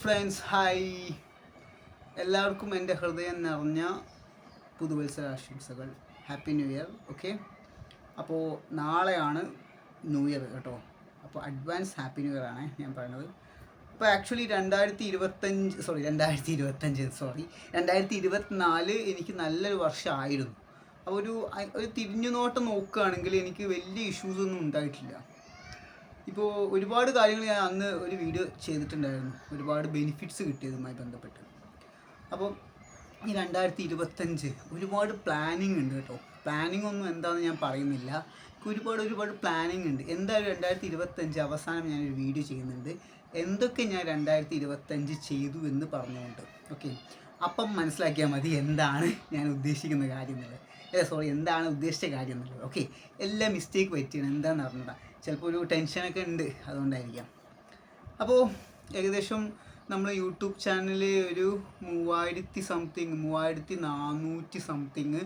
Friends hi എല്ലാവർക്കും എന്റെ ഹൃദയം നിറഞ്ഞ പുതുവത്സര ആശംസകൾ ഹാപ്പി ന്യൂ ഇയർ ഓക്കെ അപ്പോൾ നാളെയാണ് ന്യൂ ഇയർ കേട്ടോ. അപ്പോൾ അഡ്വാൻസ് ഹാപ്പി ന്യൂ ഇയർ ആണ് ഞാൻ പറയുന്നത് അപ്പോൾ ആക്ച്വലി രണ്ടായിരത്തി ഇരുപത്തഞ്ച് സോറി രണ്ടായിരത്തി ഇരുപത്തഞ്ച് സോറി രണ്ടായിരത്തി ഇരുപത്തിനാല് എനിക്ക് നല്ലൊരു വർഷമായിരുന്നു. അപ്പോൾ ഒരു ഒരു തിരിഞ്ഞു നോട്ടം നോക്കുകയാണെങ്കിൽ എനിക്ക് വലിയ ഇഷ്യൂസൊന്നും ഉണ്ടായിട്ടില്ല. ഇപ്പോൾ ഒരുപാട് കാര്യങ്ങൾ ഞാൻ അന്ന് ഒരു വീഡിയോ ചെയ്തിട്ടുണ്ടായിരുന്നു. ഒരുപാട് ബെനിഫിറ്റ്സ് കിട്ടിയതുമായി ബന്ധപ്പെട്ട്. അപ്പോൾ ഈ രണ്ടായിരത്തി ഇരുപത്തഞ്ച് ഒരുപാട് പ്ലാനിങ് ഉണ്ട് കേട്ടോ. പ്ലാനിങ് ഒന്നും എന്താണെന്ന് ഞാൻ പറയുന്നില്ല. ഒരുപാട് ഒരുപാട് പ്ലാനിങ് ഉണ്ട്. എന്തായാലും രണ്ടായിരത്തി ഇരുപത്തഞ്ച് അവസാനം ഞാനൊരു വീഡിയോ ചെയ്യുന്നുണ്ട്. എന്തൊക്കെ ഞാൻ രണ്ടായിരത്തി ഇരുപത്തഞ്ച് ചെയ്തു എന്ന് പറഞ്ഞുകൊണ്ട്. ഓക്കെ അപ്പം മനസ്സിലാക്കിയാൽ മതി എന്താണ് ഞാൻ ഉദ്ദേശിക്കുന്ന കാര്യം എന്നുള്ളത്. അല്ല സോറി എന്താണ് ഉദ്ദേശിച്ച കാര്യം എന്നുള്ളത്? ഓക്കെ എല്ലാ മിസ്റ്റേക്ക് പറ്റിയാണ് എന്താണെന്ന് അറിഞ്ഞൂടാ. ചിലപ്പോൾ ഒരു ടെൻഷനൊക്കെ ഉണ്ട് അതുകൊണ്ടായിരിക്കാം. അപ്പോൾ ഏകദേശം നമ്മൾ യൂട്യൂബ് ചാനൽ ഒരു മൂവായിരത്തി സംതിങ് മൂവായിരത്തി നാനൂറ്റി സംതിങ്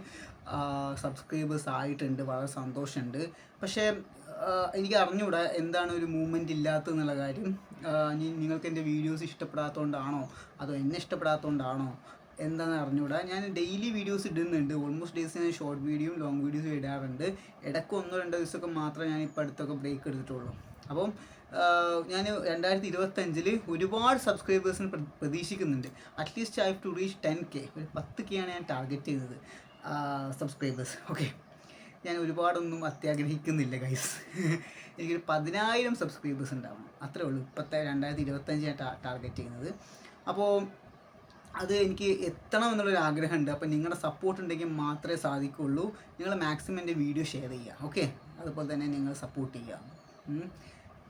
സബ്സ്ക്രൈബേഴ്സ് ആയിട്ടുണ്ട്. വളരെ സന്തോഷമുണ്ട്. പക്ഷേ എനിക്ക് അറിഞ്ഞുകൂടാ എന്താണ് ഒരു മൂവ്മെന്റ് ഇല്ലാത്തതെന്നുള്ള കാര്യം. നിങ്ങൾക്ക് എന്റെ വീഡിയോസ് ഇഷ്ടപ്പെടാത്തതുകൊണ്ടാണോ അതോ എന്നെ ഇഷ്ടപ്പെടാത്തതുകൊണ്ടാണോ എന്താണെന്ന് അറിഞ്ഞുകൂടാ ഞാൻ ഡെയിലി വീഡിയോസ് ഇടുന്നുണ്ട്. ഓൾമോസ്റ്റ് ഡേയ്സ് ഞാൻ ഷോർട്ട് വീഡിയോയും ലോങ് വീഡിയോസും ഇടാറുണ്ട്. ഇടയ്ക്ക് ഒന്നോ രണ്ടോ ദിവസമൊക്കെ മാത്രമേ ഞാൻ ഇപ്പോൾ അടുത്തൊക്കെ ബ്രേക്ക് എടുത്തിട്ടുള്ളൂ. അപ്പം ഞാൻ രണ്ടായിരത്തി ഇരുപത്തഞ്ചിൽ ഒരുപാട് സബ്സ്ക്രൈബേഴ്സിന് പ്രതീക്ഷിക്കുന്നുണ്ട്. At least I have to reach ten K ഒരു പത്ത് കെ ആണ് ഞാൻ ടാർഗറ്റ് ചെയ്യുന്നത് സബ്സ്ക്രൈബേഴ്സ് ഓക്കെ ഞാൻ ഒരുപാടൊന്നും അത്യാഗ്രഹിക്കുന്നില്ല ഗൈസ് എനിക്കൊരു പതിനായിരം സബ്സ്ക്രൈബേഴ്സ് ഉണ്ടാവണം. അത്രേ ഉള്ളൂ. ഇപ്പോഴത്തെ രണ്ടായിരത്തി ഇരുപത്തഞ്ച് ഞാൻ ടാർഗറ്റ് ചെയ്യുന്നത്. അപ്പോൾ അത് എനിക്ക് എത്തണം എന്നുള്ളൊരു ആഗ്രഹമുണ്ട്. അപ്പോൾ നിങ്ങളുടെ സപ്പോർട്ട് ഉണ്ടെങ്കിൽ മാത്രമേ സാധിക്കുള്ളൂ നിങ്ങൾ മാക്സിമം എന്റെ വീഡിയോ ഷെയർ ചെയ്യുക. ഓക്കെ അതുപോലെ തന്നെ നിങ്ങൾ സപ്പോർട്ട് ചെയ്യുക.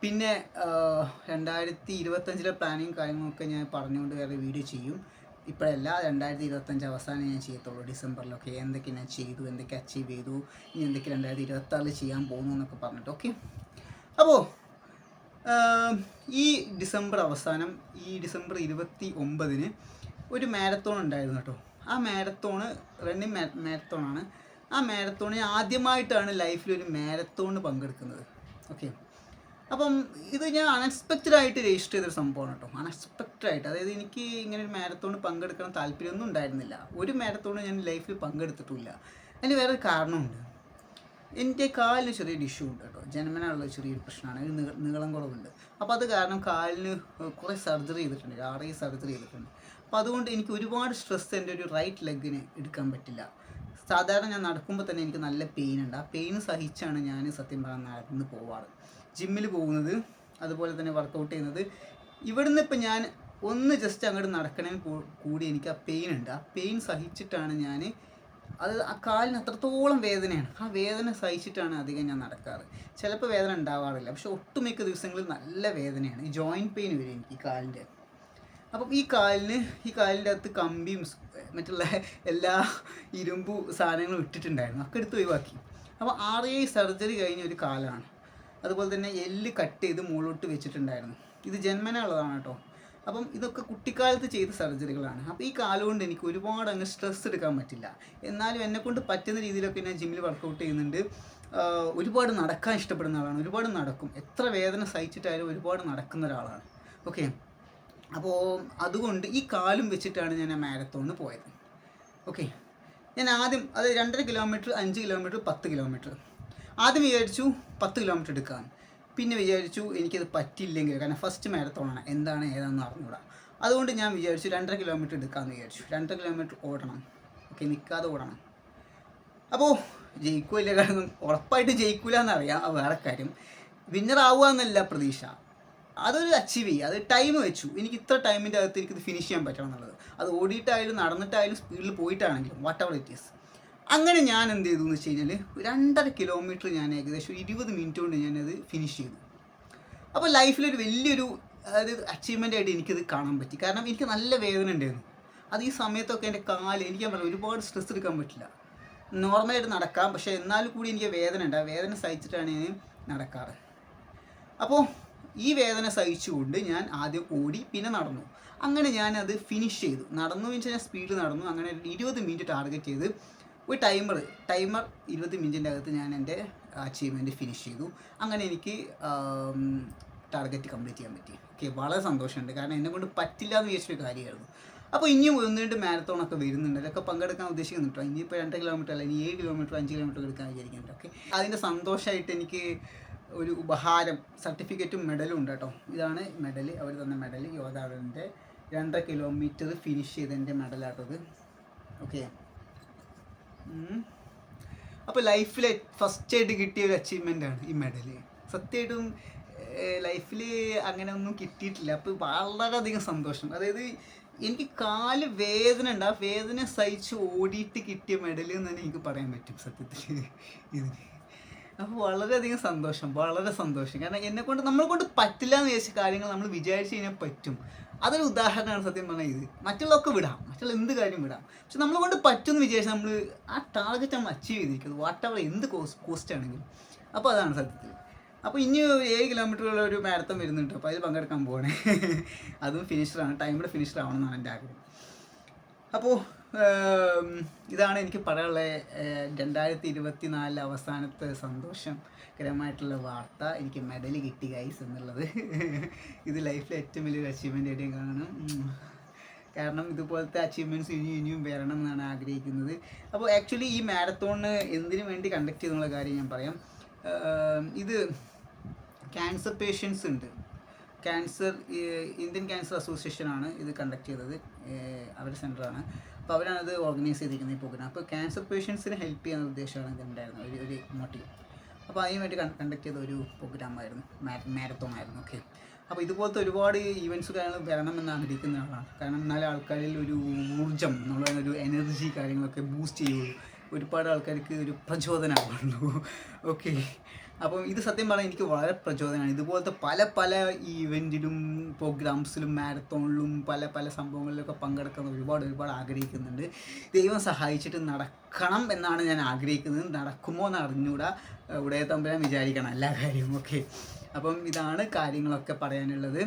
പിന്നെ രണ്ടായിരത്തി ഇരുപത്തഞ്ചിലെ പ്ലാനിങ് കാര്യങ്ങളൊക്കെ ഞാൻ പറഞ്ഞുകൊണ്ട് വേറെ വീഡിയോ ചെയ്യും. ഇപ്പോഴല്ല രണ്ടായിരത്തി ഇരുപത്തഞ്ച് അവസാനം ഞാൻ ചെയ്യത്തുള്ളൂ. ഡിസംബറിലൊക്കെ എന്തൊക്കെ ഞാൻ ചെയ്തു എന്തൊക്കെ അച്ചീവ് ചെയ്തു ഇനി എന്തൊക്കെ രണ്ടായിരത്തി ഇരുപത്താറിൽ ചെയ്യാൻ പോകുന്നു എന്നൊക്കെ പറഞ്ഞിട്ട് ഓക്കെ അപ്പോൾ ഈ ഡിസംബർ അവസാനം ഈ ഡിസംബർ ഇരുപത്തി ഒമ്പതിന് ഒരു മാരത്തോൺ ഉണ്ടായിരുന്നു കേട്ടോ. ആ മാരത്തോണ് റണ്ണിങ് മാരത്തോണാണ് ആ മാരത്തോണിൽ ആദ്യമായിട്ടാണ് ലൈഫിൽ ഒരു മാരത്തോണ് പങ്കെടുക്കുന്നത്. ഓക്കെ അപ്പം ഇത് ഞാൻ അൺഎക്സ്പെക്റ്റഡ് ആയിട്ട് രജിസ്റ്റർ ചെയ്തൊരു സംഭവമാണ് കേട്ടോ. അൺഎക്സ്പെക്റ്റഡ് ആയിട്ട്. അതായത് എനിക്ക് ഇങ്ങനെ ഒരു മാരത്തോൺ പങ്കെടുക്കണം താല്പര്യമൊന്നും ഉണ്ടായിരുന്നില്ല. ഒരു മാരത്തോൺ ഞാൻ ലൈഫിൽ പങ്കെടുത്തിട്ടില്ല. അതിന് വേറൊരു കാരണമുണ്ട്. എന്റെ കാലിന് ചെറിയൊരു ഇഷ്യൂ ഉണ്ട് കേട്ടോ. ജന്മനായുള്ള ചെറിയൊരു പ്രശ്നമാണ്. ഒരു നീ- നീളം കുറവുണ്ട്. അപ്പോൾ അത് കാരണം കാലിന് കുറേ സർജറി ചെയ്തിട്ടുണ്ട്. ആറേ സർജറി ചെയ്തിട്ടുണ്ട്. അപ്പോൾ അതുകൊണ്ട് എനിക്ക് ഒരുപാട് സ്ട്രെസ് എന്റെ ഒരു റൈറ്റ് ലെഗിന് എടുക്കാൻ പറ്റില്ല. സാധാരണ ഞാൻ നടക്കുമ്പോൾ തന്നെ എനിക്ക് നല്ല പെയിൻ ഉണ്ട്. ആ പെയിൻ സഹിച്ചാണ് ഞാൻ സത്യം പറഞ്ഞാൽ നടന്ന് പോവാറ്. ജിമ്മിൽ പോകുന്നത് അതുപോലെ തന്നെ വർക്കൗട്ട് ചെയ്യുന്നത്. ഇവിടുന്ന് ഇപ്പം ഞാൻ ഒന്ന് ജസ്റ്റ് അങ്ങോട്ട് നടക്കണമെങ്കിൽ കൂടി എനിക്ക് ആ പെയിൻ ഉണ്ട്. ആ പെയിൻ സഹിച്ചിട്ടാണ് ഞാൻ അത് ആ കാലിന് അത്രത്തോളം വേദനയാണ്. ആ വേദന സഹിച്ചിട്ടാണ് അധികം ഞാൻ നടക്കാറ്. ചിലപ്പോൾ വേദന ഉണ്ടാവാറില്ല. പക്ഷെ ഒട്ടുമിക്ക ദിവസങ്ങളിൽ നല്ല വേദനയാണ്. ഈ ജോയിന്റ് പെയിൻ വരും എനിക്ക് കാലിന്റെ. അപ്പം ഈ കാലിന് ഈ കാലിന്റെ അകത്ത് കമ്പിയും മറ്റുള്ള എല്ലാ ഇരുമ്പു സാധനങ്ങളും ഇട്ടിട്ടുണ്ടായിരുന്നു. ഒക്കെ എടുത്ത് ഒഴിവാക്കി. അപ്പോൾ ആറേഴ് സർജറി കഴിഞ്ഞ ഒരു കാലാണ്. അതുപോലെ തന്നെ എല്ല് കട്ട് ചെയ്ത് മുകളിലോട്ട് വെച്ചിട്ടുണ്ടായിരുന്നു. ഇത് ജന്മന ഉള്ളതാണ് കേട്ടോ. അപ്പം ഇതൊക്കെ കുട്ടിക്കാലത്ത് ചെയ്ത സർജറികളാണ്. അപ്പോൾ ഈ കാലം കൊണ്ട് എനിക്ക് ഒരുപാട് അങ്ങ് സ്ട്രെസ് എടുക്കാൻ പറ്റില്ല. എന്നാലും എന്നെക്കൊണ്ട് പറ്റുന്ന രീതിയിലൊക്കെ ഞാൻ ജിമ്മിൽ വർക്കൗട്ട് ചെയ്യുന്നുണ്ട്. ഒരുപാട് നടക്കാൻ ഇഷ്ടപ്പെടുന്ന ആളാണ്. ഒരുപാട് നടക്കും. എത്ര വേദന സഹിച്ചിട്ടായാലും ഒരുപാട് നടക്കുന്ന ഒരാളാണ്. ഓക്കെ? അപ്പോൾ അതുകൊണ്ട് ഈ കാലും വെച്ചിട്ടാണ് ഞാൻ ആ മാരത്തോണിന് പോയത്. ഓക്കെ. ഞാൻ ആദ്യം അത് രണ്ടര കിലോമീറ്റർ അഞ്ച് കിലോമീറ്റർ പത്ത് കിലോമീറ്റർ. ആദ്യം വിചാരിച്ചു പത്ത് കിലോമീറ്റർ എടുക്കാൻ പിന്നെ വിചാരിച്ചു എനിക്കത് പറ്റില്ലെങ്കിൽ കാരണം ഫസ്റ്റ് മാരത്തോണാണ് എന്താണ് ഏതാണെന്ന് അറിഞ്ഞൂടാ അതുകൊണ്ട് ഞാൻ വിചാരിച്ചു രണ്ടര കിലോമീറ്റർ എടുക്കാമെന്ന് വിചാരിച്ചു. രണ്ടര കിലോമീറ്റർ ഓടണം. ഓക്കെ നിൽക്കാതെ ഓടണം. അപ്പോൾ ജയിക്കൂല കാരണം ഉറപ്പായിട്ട് ജയിക്കൂല എന്നറിയാം വേറെ കാര്യം. വിന്നർ ആവുക എന്നല്ല പ്രതീക്ഷ. അതൊരു അച്ചീവ് ചെയ്യുക അത് ടൈം വെച്ചു. എനിക്ക് ഇത്ര ടൈമിന്റെ അകത്ത് എനിക്കിത് ഫിനിഷ് ചെയ്യാൻ പറ്റണം എന്നുള്ളത്. അത് ഓടിയിട്ടായാലും നടന്നിട്ടായാലും സ്പീഡിൽ പോയിട്ടാണെങ്കിലും വാട്ട് എവർ ഇറ്റ് ഈസ് അങ്ങനെ ഞാൻ എന്ത് ചെയ്തു എന്ന് വെച്ച് കഴിഞ്ഞാൽ രണ്ടര കിലോമീറ്റർ ഞാൻ ഏകദേശം ഇരുപത് മിനിറ്റ് കൊണ്ട് ഞാനത് ഫിനിഷ് ചെയ്തു. അപ്പോൾ ലൈഫിലൊരു വലിയൊരു അതായത് അച്ചീവ്മെന്റ് ആയിട്ട് എനിക്കത് കാണാൻ പറ്റി. കാരണം എനിക്ക് നല്ല വേദന ഉണ്ടായിരുന്നു. അത് ഈ സമയത്തൊക്കെ എന്റെ കാൽ എനിക്ക് ഞാൻ പറഞ്ഞു ഒരുപാട് സ്ട്രെസ് എടുക്കാൻ പറ്റില്ല. നോർമലായിട്ട് നടക്കാം. പക്ഷേ എന്നാലും കൂടി എനിക്ക് വേദന ഉണ്ട്. ആ വേദന സഹിച്ചിട്ടാണ് ഞാൻ നടക്കാറ്. അപ്പോൾ ഈ വേദന സഹിച്ചുകൊണ്ട് ഞാൻ ആദ്യം ഓടി പിന്നെ നടന്നു. അങ്ങനെ ഞാൻ അത് ഫിനിഷ് ചെയ്തു. നടന്നു വെച്ചാൽ ഞാൻ സ്പീഡ് നടന്നു. അങ്ങനെ ഇരുപത് മിനിറ്റ് ടാർഗറ്റ് ചെയ്ത് ഒരു ടൈമർ ടൈമർ ഇരുപത് മിനിറ്റിന്റെ അകത്ത് ഞാൻ എന്റെ അച്ചീവ്മെന്റ് ഫിനിഷ് ചെയ്തു. അങ്ങനെ എനിക്ക് ടാർഗറ്റ് കംപ്ലീറ്റ് ചെയ്യാൻ പറ്റി. ഓക്കെ വളരെ സന്തോഷമുണ്ട്. കാരണം എന്നെ കൊണ്ട് പറ്റില്ല എന്ന് വിചാരിച്ചൊരു കാര്യമായിരുന്നു. അപ്പോൾ ഇനിയും ഒന്ന് രണ്ട് മാരത്തോൺ ഒക്കെ വരുന്നുണ്ട്. അതൊക്കെ പങ്കെടുക്കാൻ ഉദ്ദേശിക്കുന്നുണ്ടോ ഇനിയിപ്പോൾ രണ്ട് കിലോമീറ്റർ അല്ല ഇനി ഏഴ് കിലോമീറ്റർ അഞ്ച് കിലോമീറ്റർ എടുക്കാൻ വിചാരിക്കുന്നുണ്ട്. ഓക്കെ അതിന്റെ സന്തോഷമായിട്ട് എനിക്ക് ഒരു ഉപഹാരം സർട്ടിഫിക്കറ്റും മെഡലും ഉണ്ട് കേട്ടോ. ഇതാണ് മെഡൽ അവർ തന്ന മെഡൽ യോദ്ധാവിന്റെ. രണ്ടര കിലോമീറ്റർ ഫിനിഷ് ചെയ്തതിന്റെ മെഡലാട്ടത് ഓക്കെ അപ്പോൾ ലൈഫിൽ ഫസ്റ്റ് ആയിട്ട് കിട്ടിയ ഒരു അച്ചീവ്മെന്റ് ആണ് ഈ മെഡൽ സത്യമായിട്ടും ലൈഫിൽ അങ്ങനെ ഒന്നും കിട്ടിയിട്ടില്ല. അപ്പോൾ വളരെയധികം സന്തോഷം. അതായത് എനിക്ക് കാൽ വേദന ഉണ്ട്. ആ വേദന സഹിച്ച് ഓടിയിട്ട് കിട്ടിയ മെഡൽ എന്ന് തന്നെ എനിക്ക് പറയാൻ പറ്റും സത്യത്തിൽ ഇത്. അപ്പോൾ വളരെയധികം സന്തോഷം വളരെ സന്തോഷം. കാരണം എന്നെ കൊണ്ട് നമ്മളെ കൊണ്ട് പറ്റില്ല എന്ന് വിചാരിച്ച കാര്യങ്ങൾ നമ്മൾ വിചാരിച്ച് കഴിഞ്ഞാൽ പറ്റും. അതൊരു ഉദാഹരണമാണ് സത്യം പറഞ്ഞാൽ ഇത്. മറ്റുള്ളവർക്ക് വിടാം. മറ്റുള്ള എന്ത് കാര്യം വിടാം. പക്ഷെ നമ്മളെ കൊണ്ട് പറ്റുമെന്ന് വിചാരിച്ച് നമ്മൾ ആ ടാർഗറ്റ് നമ്മൾ അച്ചീവ് ചെയ്തിരിക്കുന്നത്. വാട്ട് എന്ത് കോസ്റ്റ് കോസ്റ്റ് ആണെങ്കിലും. അപ്പോൾ അതാണ് സത്യത്തിൽ. അപ്പോൾ ഇനി ഏഴ് കിലോമീറ്ററുള്ള ഒരു മാരത്തൺ വരുന്നുണ്ട്. അപ്പോൾ അതിൽ പങ്കെടുക്കാൻ പോകണേ അതും ഫിനിഷറാണ് ടൈമിൽ ഫിനിഷർ ആവണം എന്നാണ് എന്റെ ആഗ്രഹം. അപ്പോൾ ഇതാണ് എനിക്ക് പറയാനുള്ള രണ്ടായിരത്തി ഇരുപത്തി നാലിലെ അവസാനത്തെ സന്തോഷകരമായിട്ടുള്ള വാർത്ത. എനിക്ക് മെഡൽ കിട്ടി ഗൈസ് എന്നുള്ളത്. ഇത് ലൈഫിലെ ഏറ്റവും വലിയൊരു അച്ചീവ്മെന്റ് ആയിട്ട് കാണണം കാരണം ഇതുപോലത്തെ അച്ചീവ്മെന്റ്സ് ഇനിയും ഇനിയും വരണം എന്നാണ് ആഗ്രഹിക്കുന്നത്. അപ്പോൾ ആക്ച്വലി ഈ മാരത്തോണിന് എന്തിനു വേണ്ടി കണ്ടക്ട് ചെയ്യുന്നുള്ള കാര്യം ഞാൻ പറയാം. ഇത് ക്യാൻസർ പേഷ്യൻസ് ഉണ്ട്. ക്യാൻസർ ഇന്ത്യൻ ക്യാൻസർ അസോസിയേഷനാണ് ഇത് കണ്ടക്ട് ചെയ്തത്. അവരുടെ സെന്ററാണ് അപ്പോൾ അവരാണ് ഇത് ഓർഗനൈസ് ചെയ്തിരിക്കുന്നത് ഈ പ്രോഗ്രാം അപ്പോൾ ക്യാൻസർ പേഷ്യൻസിനെ ഹെൽപ്പ് ചെയ്യുന്ന ഉദ്ദേശമാണ് ഉണ്ടായിരുന്നത്. ഒരു ഒരു മോട്ടീവ് അപ്പോൾ അതിന് വേണ്ടി കണ്ടക്ട് ചെയ്ത ഒരു പ്രോഗ്രാമായിരുന്നു മാരത്തോൺ ആയിരുന്നു. ഓക്കെ അപ്പോൾ ഇതുപോലത്തെ ഒരുപാട് ഈവൻസ് കാര്യങ്ങൾ വരണമെന്ന് ആഗ്രഹിക്കുന്ന ആളാണ്. കാരണം എന്നാലേ ആൾക്കാരിൽ ഒരു ഊർജം എന്നുള്ള ഒരു എനർജി കാര്യങ്ങളൊക്കെ ബൂസ്റ്റ് ചെയ്യുള്ളൂ ഒരുപാട് ആൾക്കാർക്ക് ഒരു പ്രചോദനമാകുള്ളൂ ഓക്കെ അപ്പം ഇത് സത്യം പറഞ്ഞാൽ എനിക്ക് വളരെ പ്രചോദനമാണ്. ഇതുപോലത്തെ പല പല ഈവെന്റിലും പ്രോഗ്രാംസിലും മാരത്തോണിലും പല പല സംഭവങ്ങളിലൊക്കെ പങ്കെടുക്കാൻ ഒരുപാട് ഒരുപാട് ആഗ്രഹിക്കുന്നുണ്ട്. ദൈവം സഹായിച്ചിട്ട് നടക്കണം എന്നാണ് ഞാൻ ആഗ്രഹിക്കുന്നത്. നടക്കുമോ എന്ന് അറിഞ്ഞുകൂടാ ഉടയ തമ്പുരാൻ വിചാരിക്കണം എല്ലാ കാര്യവും. ഓക്കെ. അപ്പം ഇതാണ് കാര്യങ്ങളൊക്കെ പറയാനുള്ളത്.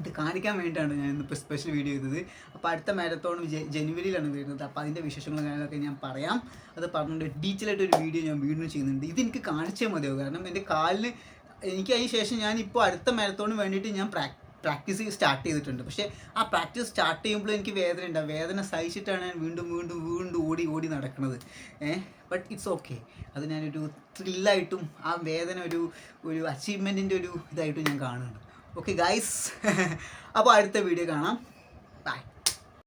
ഇത് കാണിക്കാൻ വേണ്ടിയിട്ടാണ് ഞാൻ ഇന്നിപ്പോൾ സ്പെഷ്യൽ വീഡിയോ ചെയ്തത്. അപ്പോൾ അടുത്ത മാരത്തോൺ ജനുവരിയിലാണ് വരുന്നത്. അപ്പോൾ അതിന്റെ വിശേഷങ്ങളും കാര്യങ്ങളൊക്കെ ഞാൻ പറയാം. അത് പറഞ്ഞിട്ട് ഡീറ്റെയിൽ ഒരു വീഡിയോ ഞാൻ വീണ്ടും ചെയ്യുന്നുണ്ട്. ഇതെനിക്ക് കാണിച്ചേ മതിയാവും. കാരണം എന്റെ കാലിന് എനിക്ക് അതിന് ശേഷം ഞാൻ ഇപ്പോൾ അടുത്ത മാരത്തോണിന് വേണ്ടിയിട്ട് ഞാൻ പ്രാക് പ്രാക്ടീസ് സ്റ്റാർട്ട് ചെയ്തിട്ടുണ്ട്. പക്ഷേ ആ പ്രാക്ടീസ് സ്റ്റാർട്ട് ചെയ്യുമ്പോൾ എനിക്ക് വേദന ഉണ്ടാവും. വേദന സഹിച്ചിട്ടാണ് ഞാൻ വീണ്ടും വീണ്ടും വീണ്ടും ഓടി ഓടി നടക്കുന്നത്. ഏഹ് ബട്ട് ഇറ്റ്സ് ഓക്കെ അത് ഞാനൊരു ത്രില്ലായിട്ടും ആ വേദന ഒരു ഒരു അച്ചീവ്മെന്റിന്റെ ഒരു ഇതായിട്ടും ഞാൻ കാണുന്നുണ്ട്. ഓക്കെ ഗൈസ് അപ്പോൾ അടുത്ത വീഡിയോ കാണാം.